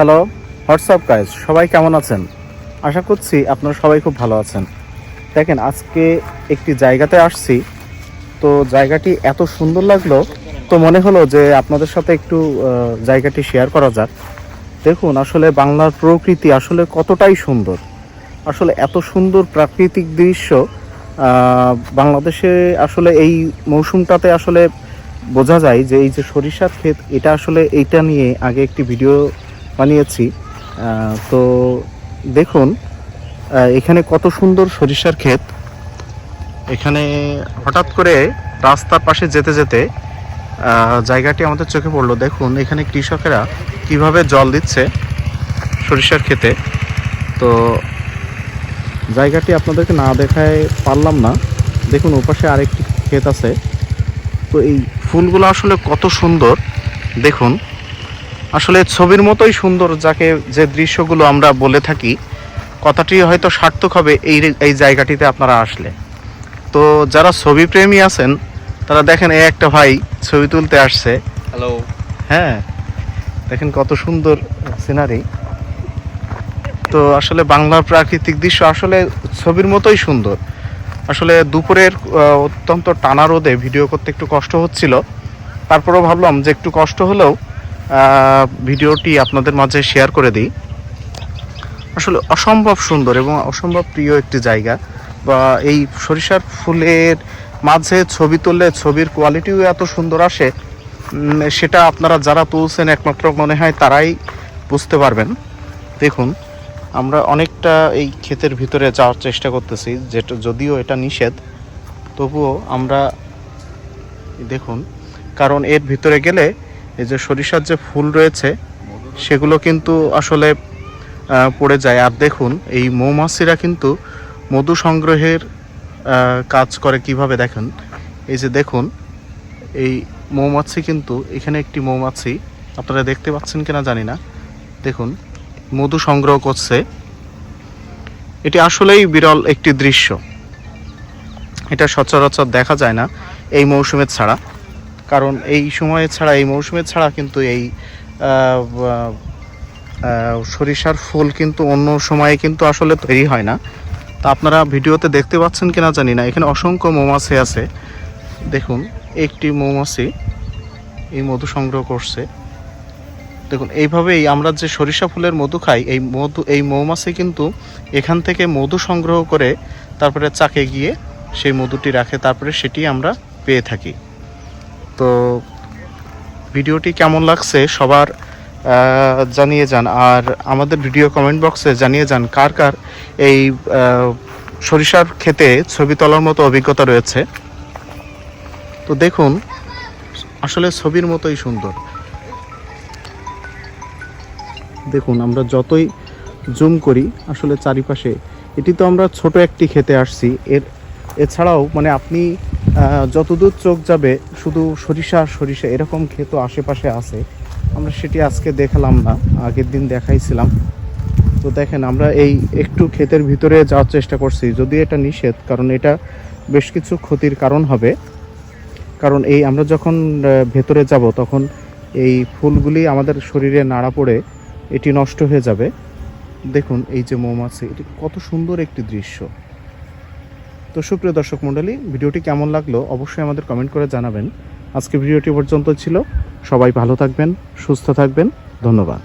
Hello WhatsApp guys সবাই কেমন আছেন? আশা করছি আপনারা সবাই খুব ভালো আছেন। দেখেন, আজকে একটি জায়গাতে আসছি। তো জায়গাটি এত সুন্দর লাগল, তো মনে হলো যে আপনাদের সাথে একটু জায়গাটি শেয়ার করা যাক। দেখুন, আসলে বাংলার প্রকৃতি আসলে কতটাই সুন্দর। আসলে এত সুন্দর প্রাকৃতিক দৃশ্য বাংলাদেশে আসলে এই মৌসুমটাতে আসলে বোঝা যায় যে এই যে সরিষার ক্ষেত, এটা আসলে এইটা নিয়ে আগে একটি ভিডিও বানিয়েছি। তো দেখুন এখানে কত সুন্দর সরিষার ক্ষেত। এখানে হঠাৎ করে রাস্তার পাশে যেতে যেতে জায়গাটি আমাদের চোখে পড়ল। দেখুন, এখানে কৃষকেরা কীভাবে জল দিচ্ছে সরিষার ক্ষেতে। তো জায়গাটি আপনাদেরকে না দেখায় পারলাম না। দেখুন, ওপাশে আরেকটি ক্ষেত আছে। তো এই ফুলগুলো আসলে কত সুন্দর। দেখুন আসলে ছবির মতোই সুন্দর যাকে যে দৃশ্যগুলো আমরা বলে থাকি কথাটি হয়তো সার্থক হবে এই এই জায়গাটিতে আপনারা আসলে। তো যারা ছবি প্রেমী আছেন তারা দেখেন এই একটা ভাই ছবি তুলতে আসছে। হ্যালো হ্যাঁ দেখেন কত সুন্দর সিনারি। তো আসলে বাংলার প্রাকৃতিক দৃশ্য আসলে ছবির মতোই সুন্দর। আসলে দুপুরের অত্যন্ত টানা রোদে ভিডিও করতে একটু কষ্ট হচ্ছিল। তারপরেও ভাবলাম যে একটু কষ্ট হলেও ভিডিওটি আপনাদের মাঝে শেয়ার করে দিই। আসলে অসম্ভব সুন্দর এবং অসম্ভব প্রিয় একটি জায়গা বা এই সরিষার ফুলের মাঝে ছবি তুললে ছবির কোয়ালিটিও এত সুন্দর আসে সেটা আপনারা যারা তুলছেন একমাত্র মনে হয় তারাই বুঝতে পারবেন। দেখুন, আমরা অনেকটা এই ক্ষেতের ভিতরে যাওয়ার চেষ্টা করতেছি, যেটা যদিও এটা নিষেধ, তবুও আমরা দেখুন, কারণ এর ভিতরে গেলে এই যে সরিষার যে ফুল রয়েছে, সেগুলো কিন্তু আসলে পড়ে যায়। আর দেখুন, এই মৌমাছিরা কিন্তু মধু সংগ্রহের কাজ করে কীভাবে দেখেন? এই যে দেখুন, এই মৌমাছি কিন্তু, এখানে একটি মৌমাছি, আপনারা দেখতে পাচ্ছেন কিনা জানি না। দেখুন, মধু সংগ্রহ করছে। এটি আসলেই বিরল একটি দৃশ্য। এটা সচরাচর দেখা যায় না এই মৌসুমে ছাড়া। কারণ এই সময়ে ছাড়া, এই মৌসুমে ছাড়া কিন্তু এই সরিষার ফুল কিন্তু অন্য সময়ে কিন্তু আসলে তৈরি হয় না। তা আপনারা ভিডিওতে দেখতে পাচ্ছেন কিনা জানি না। এখানে অসংখ্য মৌমাছি আছে। দেখুন, একটি মৌমাছি এই মধু সংগ্রহ করছে। দেখুন, এইভাবেই আমরা যে সরিষা ফুলের মধু খাই, এই মধু, এই মৌমাছি কিন্তু এখান থেকে মধু সংগ্রহ করে তারপরে চাকে গিয়ে সেই মধুটি রাখে, তারপরে সেটি আমরা পেয়ে থাকি। তো ভিডিওটি কেমন লাগছে সবার জানিয়ে যান। আর আমাদের ভিডিও কমেন্ট বক্সে জানিয়ে যান কার কার এই সরিষার ক্ষেতে ছবি তোলার মতো অভিজ্ঞতা রয়েছে। তো দেখুন, আসলে ছবির মতোই সুন্দর। দেখুন, আমরা যতই জুম করি, আসলে চারিপাশে, এটি তো আমরা ছোট একটি খেতে আসছি। এর, এছাড়াও মানে আপনি যতদূর চোখ যাবে, শুধু সরিষা সরিষা এরকম ক্ষেত আশেপাশে আছে। আমরা সেটি আজকে দেখালাম না, আগের দিন দেখাইছিলাম। তো দেখেন, আমরা এই একটু ক্ষেতের ভিতরে যাওয়ার চেষ্টা করছি। যদি এটা নিষেধ, কারণ এটা বেশ কিছু ক্ষতির কারণ হবে। কারণ এই আমরা যখন ভেতরে যাব, তখন এই ফুলগুলি আমাদের শরীরে নাড়া পড়ে, এটি নষ্ট হয়ে যাবে। দেখুন, এই যে মৌমাছি, এটি কত সুন্দর একটি দৃশ্য। তো সুপ্রিয় দর্শক মণ্ডলী, ভিডিওটি কেমন লাগল অবশ্যই আমাদের কমেন্ট করে জানাবেন। আজকে ভিডিওটি পর্যন্ত ছিল। সবাই ভালো থাকবেন, সুস্থ থাকবেন। ধন্যবাদ।